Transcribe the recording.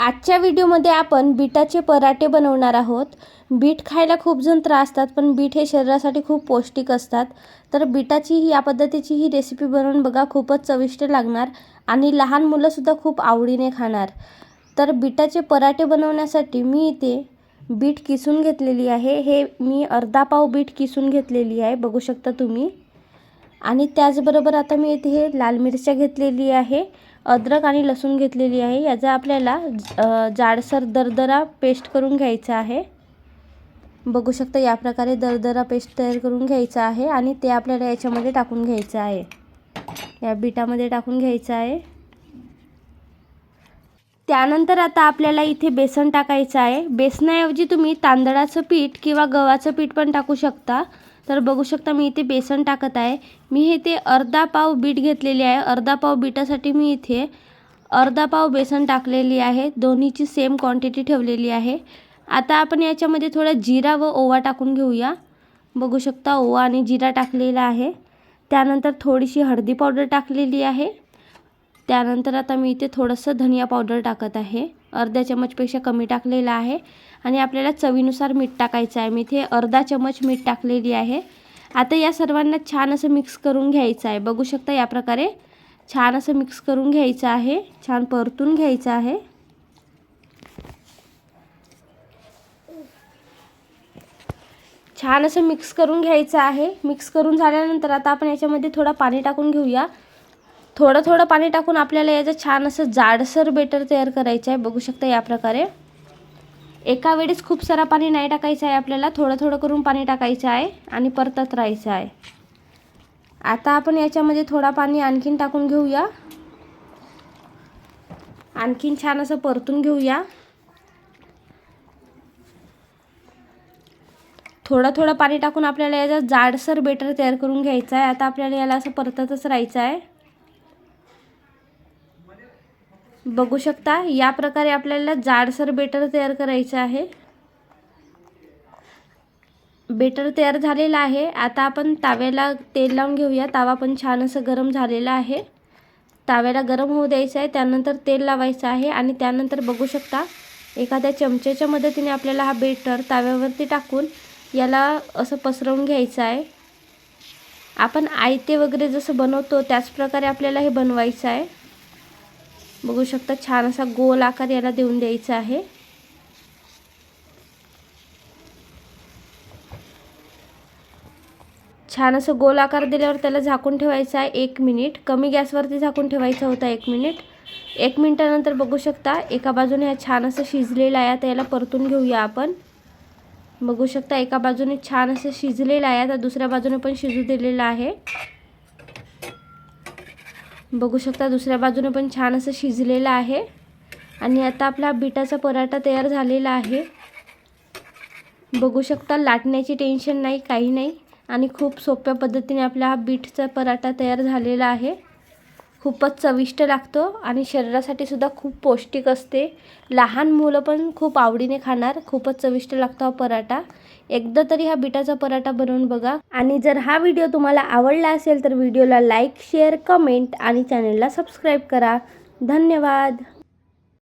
आजच्या व्हिडिओमध्ये आपण बीटाचे पराठे बनवणार आहोत. बीट खायला खूप जण त्रासतात पण बीट हे शरीरासाठी खूप पौष्टिक असतात. तर बीटाची ही या पद्धतीची ही रेसिपी बनवून बघा खूपच चविष्ट लागणार आणि लहान मुलंसुद्धा खूप आवडीने खाणार. तर बीटाचे पराठे बनवण्यासाठी मी इथे बीट किसून घेतलेली आहे. हे मी अर्धा पाव बीट किसून घेतलेली आहे बघू शकता तुम्ही. आणि त्याचबरोबर आता मी इथे हे लाल मिरच्या घेतलेली आहे. अद्रक आणि लसूण घेतलेली आहे. याचा आपल्याला जाडसर दरदरा पेस्ट करून घ्यायचा आहे. बघू शकता या प्रकारे दरदरा पेस्ट तयार करून घ्यायचा आहे आणि ते आपल्याला याच्यामध्ये टाकून घ्यायचं आहे. या बिटामध्ये टाकून घ्यायचं आहे. त्यानंतर आता आपल्याला इथे बेसन टाकायचं आहे. बेसनाऐवजी तुम्ही तांदळाचं पीठ किंवा गव्हाचं पीठ पण टाकू शकता. तर बघू शकता मी इथे बेसन टाकत आहे. मी इथे अर्धा पाव बीट घेतलेली आहे. अर्धा पाव बीटासाठी मी इथे अर्धा पाव बेसन टाकलेली आहे. दोन्हीची सेम क्वांटिटी ठेवलेली आहे. आता आपण याच्यामध्ये थोडा जिरा व ओवा टाकून घेऊया. बघू शकता ओवा आणि जिरा टाकलेला आहे. त्यानंतर थोडीशी हळदी पावडर टाकलेली आहे. त्यानंतर आता मी इथे थोडंसं धनिया पावडर टाकत आहे. अर्ध्या चमचपेक्षा कमी टाकलेलं आहे. आणि आपल्याला चवीनुसार मीठ टाकायचं आहे. मी इथे अर्धा चमच मीठ टाकलेली आहे. आता या सर्वांना छान असं मिक्स करून घ्यायचं आहे. बघू शकता या प्रकारे छान असं मिक्स करून घ्यायचं आहे. छान परतून घ्यायचं आहे. छान असं मिक्स करून घ्यायचं आहे. मिक्स करून झाल्यानंतर आता आपण याच्यामध्ये थोडं पाणी टाकून घेऊया. थोडं थोडं पाणी टाकून आपल्याला याचं छान असं जाडसर बेटर तयार करायचं आहे. बघू शकता या प्रकारे. एका वेळेस खूप सारा पाणी नाही टाकायचं आहे आपल्याला. थोडं थोडं करून पाणी टाकायचं आहे आणि परतत राहायचं आहे. आता आपण याच्यामध्ये थोडा पाणी आणखीन टाकून घेऊया. आणखीन छान असं परतून घेऊया. थोडं थोडं पाणी टाकून आपल्याला याचा जाडसर बेटर तयार करून घ्यायचं आहे. आता आपल्याला याला असं परततच राहायचं आहे. बघू शकता. या प्रकारे आपल्याला जाडसर बेटर तयार करायचं आहे. बेटर तयार झालेलं आहे. आता आपण ताव्याला तेल लावून घेऊया. तावा पण छान असं गरम झालेला आहे. ताव्याला गरम होऊ द्यायचं आहे. त्यानंतर तेल लावायचं आहे आणि त्यानंतर बघू शकता एखाद्या चमच्याच्या मदतीने आपल्याला हा बेटर ताव्यावरती टाकून याला असं पसरवून घ्यायचं आहे. आपण आयते वगैरे जसं बनवतो त्याच प्रकारे आपल्याला हे बनवायचं आहे. बघू शकता छान असा गोल आकार याला देऊन द्यायचा आहे. छान असं गोल आकार दिल्यावर त्याला झाकून ठेवायचं आहे एक मिनिट. कमी गॅसवरती झाकून ठेवायचा होता एक मिनिट. एक मिनिटानंतर बघू शकता एका बाजूने हा छान असं शिजलेलं आहे. आता याला परतून घेऊया आपण. बघू शकता एका बाजूने छान असं शिजलेलं आहे. आता दुसऱ्या बाजूने पण शिजू दिलेलं आहे. बघू शकता दुसऱ्या बाजूने पण छान असं शिजलेलं आहे. आणि आता आपला बिटाचा पराठा तयार झालेला आहे. बघू शकता लाटण्याची टेन्शन नाही काही नाही. आणि खूप सोप्या पद्धतीने आपला हा बीटचा पराठा तयार झालेला आहे. खूपच चविष्ट लागतो आणि शरीरासाठी सुद्धा खूप पौष्टिक असते. लहान मुलं पण खूप आवडीने खाणार. खूपच चविष्ट लागतो हा पराठा. एकदा तरी हा बिटाचा पराठा बनवून बघा. आणि जर हा व्हिडिओ तुम्हाला आवडला असेल तर व्हिडिओला लाईक शेअर कमेंट आणि चॅनलला सबस्क्राईब करा. धन्यवाद.